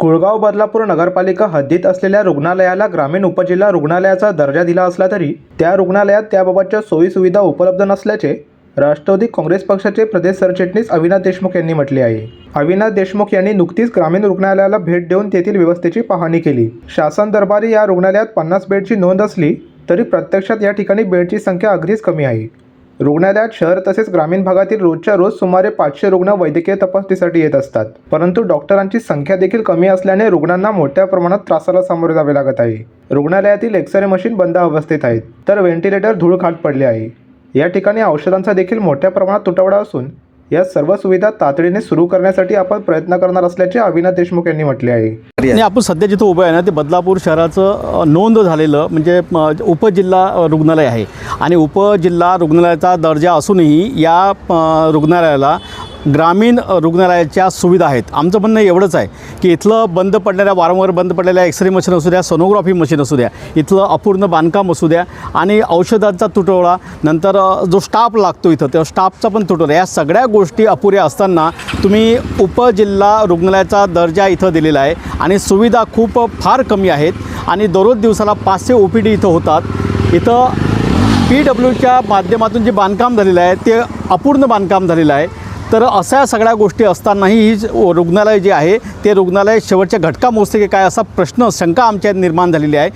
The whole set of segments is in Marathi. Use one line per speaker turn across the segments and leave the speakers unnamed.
कुळगाव बदलापूर नगरपालिका हद्दीत असलेल्या रुग्णालयाला ग्रामीण उपजिल्हा रुग्णालयाचा दर्जा दिला असला तरी त्या रुग्णालयात त्याबाबतच्या सोयीसुविधा उपलब्ध नसल्याचे राष्ट्रवादी काँग्रेस पक्षाचे प्रदेश सरचिटणीस अविनाश देशमुख यांनी म्हटले आहे. अविनाश देशमुख यांनी नुकतीच ग्रामीण रुग्णालयाला भेट देऊन तेथील व्यवस्थेची पाहणी केली. शासन दरबारी या रुग्णालयात पन्नास बेडची नोंद असली तरी प्रत्यक्षात या ठिकाणी बेडची संख्या अगदीच कमी आहे. रुग्णालयात शहर तसेच ग्रामीण भागातील रोजच्या रोज सुमारे पाचशे रुग्ण वैद्यकीय तपासणीसाठी येत असतात. परंतु डॉक्टरांची संख्या देखील कमी असल्याने रुग्णांना मोठ्या प्रमाणात त्रासाला सामोरे जावे लागत आहे. रुग्णालयातील एक्सरे मशीन बंद अवस्थेत आहेत. तर व्हेंटिलेटर धूळखाट पडले आहे. या ठिकाणी औषधांचा देखील मोठ्या प्रमाणात तुटवडा असून या सर्व सुविधा तातडीने सुरू करण्यासाठी आपण प्रयत्न करणार असल्याचे अविनाश देशमुख यांनी म्हटले आहे.
आणि आपण सध्या जिथं उभं आहे ना ते बदलापूर शहराचं नोंद झालेलं म्हणजे उपजिल्हा रुग्णालय आहे. आणि उपजिल्हा रुग्णालयाचा दर्जा असूनही या रुग्णालयाला ग्रामीण रुग्णालयाच्या सुविधा आहेत. आमचं म्हणणं एवढंच आहे की इथलं बंद पडणाऱ्या वारंवार बंद पडलेल्या एक्सरे मशीन असू द्या सोनोग्राफी मशीन असू द्या इथलं अपूर्ण बांधकाम असू द्या आणि औषधांचा तुटवडा नंतर जो स्टाफ लागतो इथं त्या स्टाफचा पण तुटवडा. या सगळ्या गोष्टी अपुऱ्या असताना तुम्ही उपजिल्हा रुग्णालयाचा दर्जा इथं दिलेला आहे आणि सुविधा खूप फार कमी आहेत आणि दररोज दिवसाला पाचशे ओ पी डी इथं होतात. इथं पी डब्ल्यूच्या माध्यमातून जे बांधकाम झालेलं आहे ते अपूर्ण बांधकाम झालेलं आहे. तर अशा सगळ्या गोष्टी असतानाही ही रुग्णालय जे आहे ते रुग्णालय शेवटच्या घटका मोजते की काय असा प्रश्न शंका आमच्या निर्माण झालेली आहे.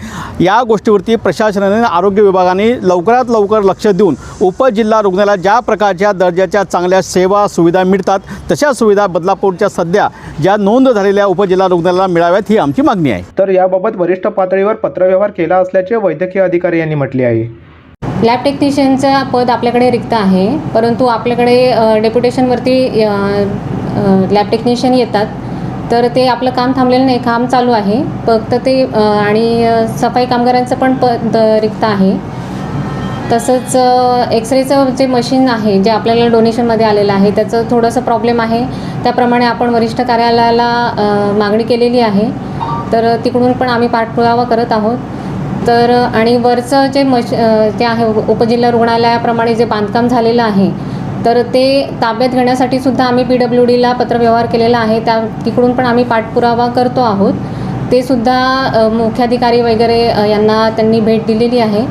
या गोष्टीवरती प्रशासनाने आरोग्य विभागाने लवकरात लवकर लक्ष देऊन उपजिल्हा रुग्णालयात ज्या प्रकारच्या दर्जाच्या चांगल्या सेवा सुविधा मिळतात तशा सुविधा बदलापूरच्या सध्या ज्या नोंद झालेल्या उपजिल्हा रुग्णालयाला मिळाव्यात ही आमची मागणी आहे.
तर याबाबत वरिष्ठ पातळीवर पत्रव्यवहार केला असल्याचे वैद्यकीय अधिकारी यांनी म्हटले आहे.
लॅब टेक्निशियनचं पद आपल्याकडे रिक्त आहे परंतु आपल्याकडे डेप्युटेशनवरती लॅब टेक्निशियन येतात. तर ते आपलं काम थांबलेलं नाही काम चालू आहे. फक्त ते आणि सफाई कामगारांचं पण पद रिक्त आहे. तसंच एक्सरेचं जे मशीन आहे जे आपल्याला डोनेशनमध्ये आलेलं आहे त्याचं थोडंसं प्रॉब्लेम आहे. त्याप्रमाणे आपण वरिष्ठ कार्यालयाला मागणी केलेली आहे. तर तिकडून पण आम्ही पाठपुरावा करत आहोत. तर आणि वरचं जे मश ते आहे उपजिल्हा रुग्णालयाप्रमाणे जे बांधकाम झालेलं आहे तर ते ताब्यात घेण्यासाठी सुद्धा आम्ही पी डब्ल्यू डीला पत्रव्यवहार केलेला आहे. त्या तिकडून पण आम्ही पाठपुरावा करतो आहोत. ते सुद्धा मुख्याधिकारी वगैरे यांना त्यांनी भेट दिलेली आहे.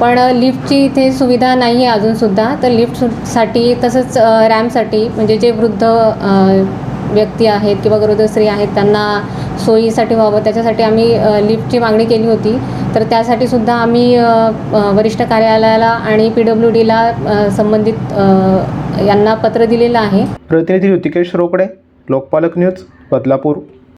पण लिफ्टची इथे सुविधा नाही आहे अजूनसुद्धा तर लिफ्टसाठी तसंच रॅमसाठी रॅम्पसाठी म्हणजे जे वृद्ध व्यक्ती आहेत किंवा गरोदर स्त्री आहेत त्यांना सोयीसाठी व्हावं त्याच्यासाठी आम्ही लिफ्टची मागणी केली होती. तर त्यासाठी सुद्धा आम्ही वरिष्ठ कार्यालयाला आणि पी डब्ल्यू डीला संबंधित यांना पत्र दिलेलं आहे.
प्रतिनिधी ऋतिकेश रोकडे लोकपालक न्यूज बदलापूर.